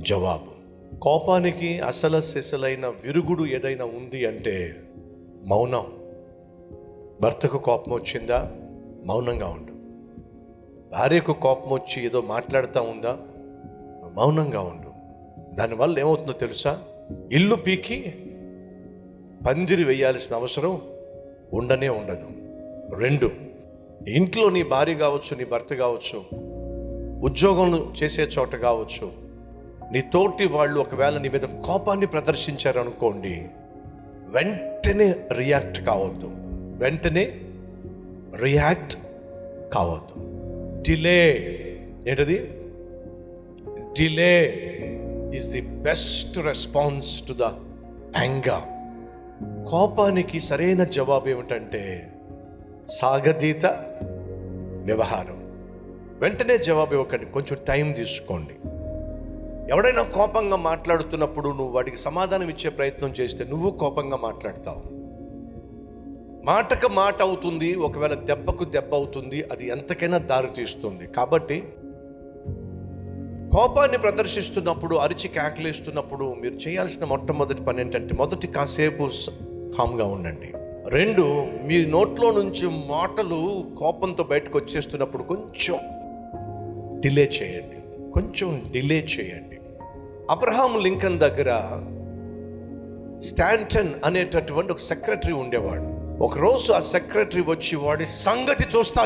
జవాబు. కోపానికి అసల సిసలైన విరుగుడు ఏదైనా ఉంది అంటే మౌనం. భర్తకు కోపం వచ్చిందా? మౌనంగా ఉండు. భార్యకు కోపం వచ్చి ఏదో మాట్లాడుతూ ఉందా? మౌనంగా ఉండు. దానివల్ల ఏమవుతుందో తెలుసా? ఇల్లు పీకి పందిరి వేయాల్సిన అవసరం ఉండనే ఉండదు. రెండు ఇంట్లో నీ భార్య కావచ్చు నీ భర్త కావచ్చు ఉద్యోగం చేసే చోట కావచ్చు నీ తోటి వాళ్ళు ఒకవేళ నీ మీద కోపాన్ని ప్రదర్శించారనుకోండి వెంటనే రియాక్ట్ కావద్దు. వెంటనే రియాక్ట్ కావద్దు. డిలే ఏంటది? Delay is the best response to the anger కోపానికి సరైన జవాబు ఏమిటంటే సాగతీత వ్యవహారం. వెంటనే జవాబు ఇవ్వకండి కొంచెం టైం తీసుకోండి. ఎవడైనా కోపంగా మాట్లాడుతున్నప్పుడు నువ్వు వాడికి సమాధానం ఇచ్చే ప్రయత్నం చేస్తే నువ్వు కోపంగా మాట్లాడతావు. మాటకు మాట అవుతుంది ఒకవేళ దెబ్బకు దెబ్బ అవుతుంది అది ఎంతకైనా దారి తీస్తుంది. కాబట్టి కోపాన్ని ప్రదర్శిస్తున్నప్పుడు అరిచి కేకలేస్తున్నప్పుడు మీరు చేయాల్సిన మొట్టమొదటి పని ఏంటంటే మొదటి కాసేపు కామ్గా ఉండండి. రెండు మీ నోట్లో నుంచి మాటలు కోపంతో బయటకు వచ్చేస్తున్నప్పుడు కొంచెం డిలే చేయండి. కొంచెం డిలే చేయండి. అబ్రహాం లింకన్ దగ్గర స్టాంటన్ అనేటటువంటి ఒక సెక్రటరీ ఉండేవాడు. ఒకరోజు ఆ సెక్రటరీ వచ్చి వాడి సంగతి చూస్తా